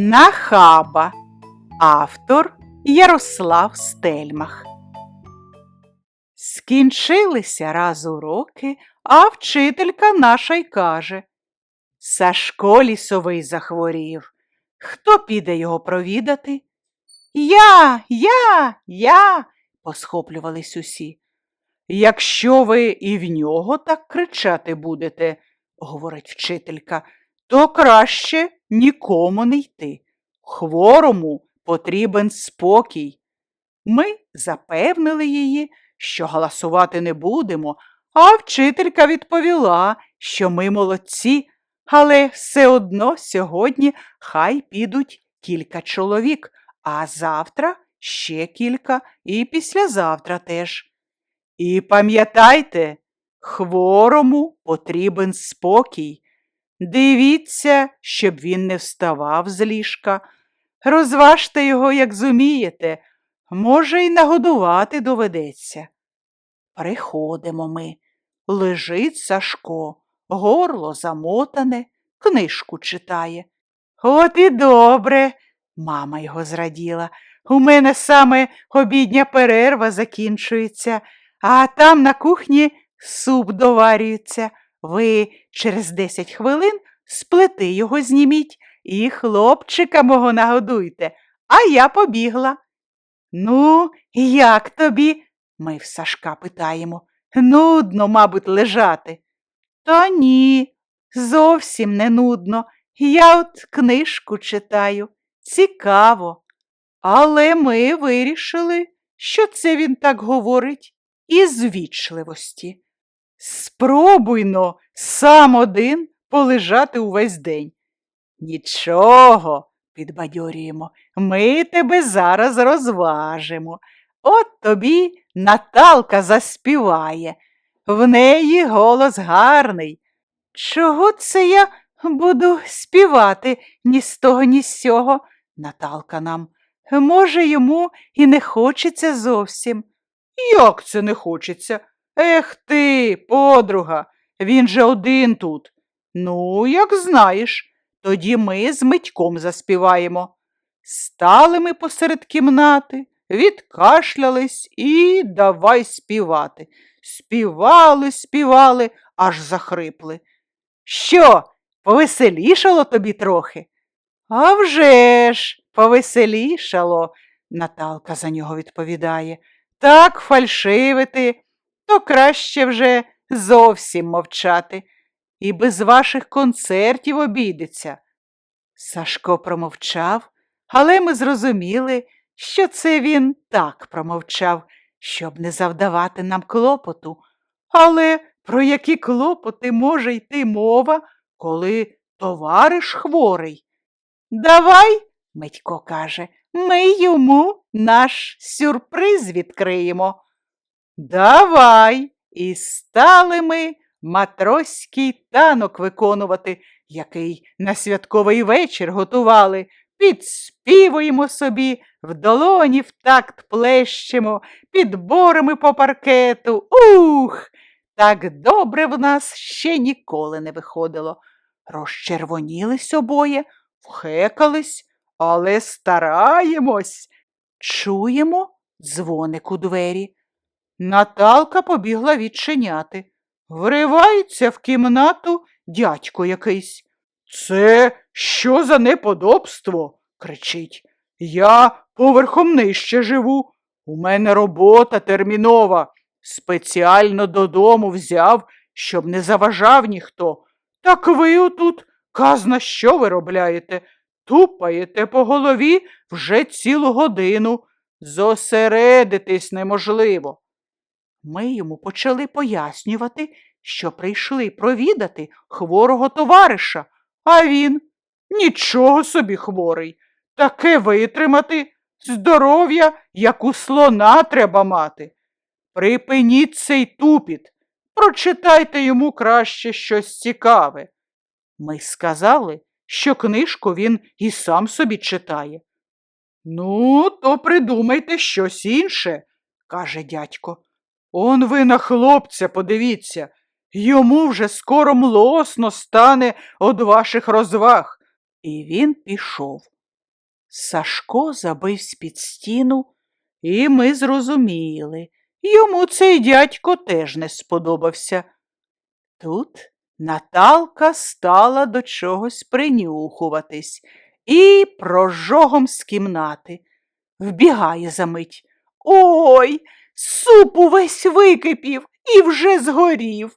Нахаба. Автор Ярослав Стельмах. Скінчилися раз уроки, а вчителька наша й каже. Сашко лісовий захворів. Хто піде його провідати? Я, я, я, посхоплювались усі. Якщо ви і в нього так кричати будете, говорить вчителька, то краще нікому не йти. Хворому потрібен спокій. Ми запевнили її, що галасувати не будемо, а вчителька відповіла, що ми молодці, але все одно сьогодні хай підуть кілька чоловік, а завтра ще кілька і післязавтра теж. І пам'ятайте, хворому потрібен спокій. Дивіться, щоб він не вставав з ліжка. Розважте його, як зумієте, може, й нагодувати доведеться. Приходимо ми. Лежить Сашко, горло замотане, книжку читає. От і добре, мама його зраділа. У мене саме обідня перерва закінчується, а там на кухні суп доварюється. Ви через десять хвилин з його зніміть і хлопчика мого нагодуйте, а я побігла. Ну, як тобі? Ми в Сашка питаємо. Нудно, мабуть, лежати. Та ні, зовсім не нудно. Я от книжку читаю. Цікаво. Але ми вирішили, що це він так говорить із вічливості. Спробуйно сам один полежати увесь день. Нічого, підбадьорюємо, ми тебе зараз розважимо. От тобі Наталка заспіває. В неї голос гарний. Чого це я буду співати ні з того, ні з сього? Наталка нам. Може, йому і не хочеться зовсім. Як це не хочеться? Ех ти, подруга, він же один тут. Ну, як знаєш, тоді ми з Митьком заспіваємо. Стали ми посеред кімнати, відкашлялись і давай співати. Співали, співали, аж захрипли. Що, повеселішало тобі трохи? «А вже ж, повеселішало, Наталка за нього відповідає. Так фальшивити, то краще вже зовсім мовчати. І без ваших концертів обійдеться. Сашко промовчав, але ми зрозуміли, що це він так промовчав, щоб не завдавати нам клопоту. Але про які клопоти може йти мова, коли товариш хворий? Давай, Митько каже, ми йому наш сюрприз відкриємо. Давай. І стали ми матроський танок виконувати, який на святковий вечір готували. Підспівуємо собі, в долоні в такт плещемо, підборами по паркету. Ух! Так добре в нас ще ніколи не виходило. Розчервонілись обоє, вхекались, але стараємось. Чуємо дзвоник у двері. Наталка побігла відчиняти. Вривається в кімнату дядько якийсь. Це що за неподобство? кричить. Я поверхом нижче живу. У мене робота термінова. Спеціально додому взяв, щоб не заважав ніхто. Так ви отут, казна, що ви робляєте? Тупаєте по голові вже цілу годину. Зосередитись неможливо. Ми йому почали пояснювати, що прийшли провідати хворого товариша, а він нічого собі хворий, таке витримати, здоров'я, як у слона треба мати. Припиніть цей тупіт, прочитайте йому краще щось цікаве. Ми сказали, що книжку він і сам собі читає. Ну, то придумайте щось інше, каже дядько. Он ви на хлопця подивіться, йому вже скоро млосно стане од ваших розваг. І він пішов. Сашко забивсь під стіну, і ми зрозуміли, йому цей дядько теж не сподобався. Тут Наталка стала до чогось принюхуватись і прожогом з кімнати. Вбігає за мить. Ой, суп увесь википів і вже згорів.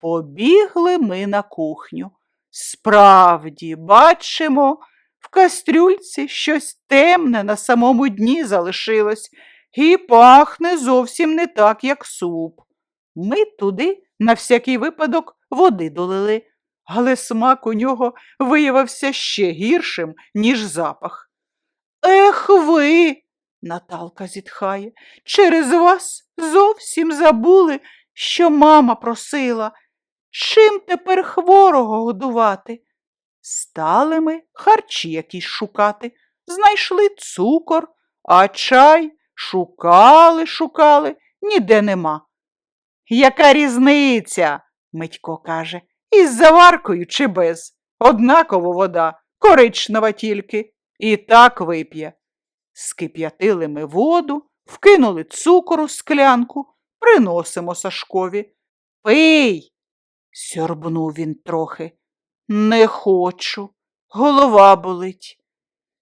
Побігли ми на кухню. Справді, бачимо, в кастрюльці щось темне на самому дні залишилось і пахне зовсім не так, як суп. Ми туди на всякий випадок води долили, але смак у нього виявився ще гіршим, ніж запах. Ех ви, Наталка зітхає, через вас зовсім забули, що мама просила. Чим тепер хворого годувати? Стали ми харчі якісь шукати, знайшли цукор, а чай шукали, шукали, ніде нема. Яка різниця? Митько каже, із заваркою чи без? Однаково вода, коричнева тільки, і так вип'є. Скип'ятили ми воду, вкинули цукор у склянку, приносимо Сашкові. Пий. сьорбнув він трохи. Не хочу, голова болить.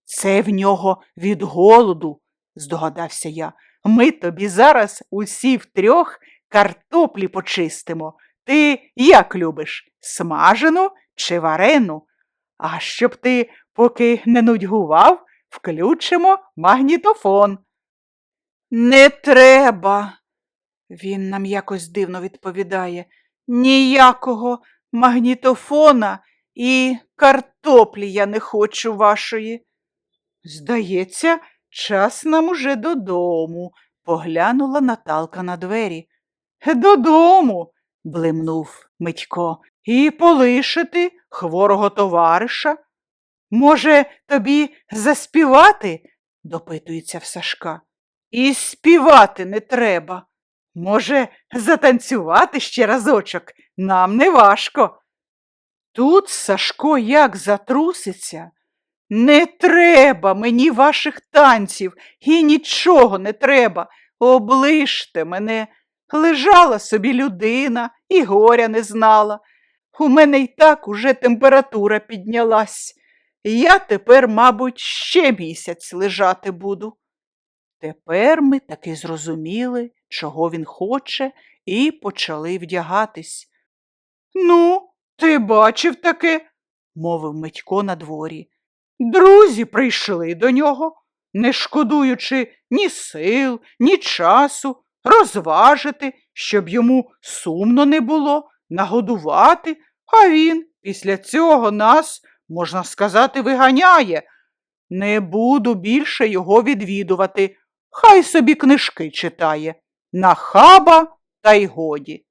Це в нього від голоду, здогадався я. Ми тобі зараз усі втрьох картоплі почистимо. Ти як любиш, смажену чи варену? А щоб ти, поки не нудьгував, включимо магнітофон. Не треба. Він нам якось дивно відповідає. Ніякого магнітофона і картоплі я не хочу вашої. Здається, час нам уже додому, поглянула Наталка на двері. Додому, блимнув Митько, і полишити хворого товариша. Може, тобі заспівати? допитується в Сашка. І співати не треба. Може, затанцювати ще разочок нам не важко. Тут Сашко як затруситься. Не треба мені ваших танців і нічого не треба. Оближте мене. Лежала собі людина і горя не знала. У мене й так уже температура піднялась. Я тепер, мабуть, ще місяць лежати буду. Тепер ми таки зрозуміли, чого він хоче, і почали вдягатись. Ну, ти бачив таке, мовив Митько на дворі. Друзі прийшли до нього, не шкодуючи ні сил, ні часу, розважити, щоб йому сумно не було, нагодувати, а він після цього нас, можна сказати, виганяє. Не буду більше його відвідувати, хай собі книжки читає. Нахаба та й годі.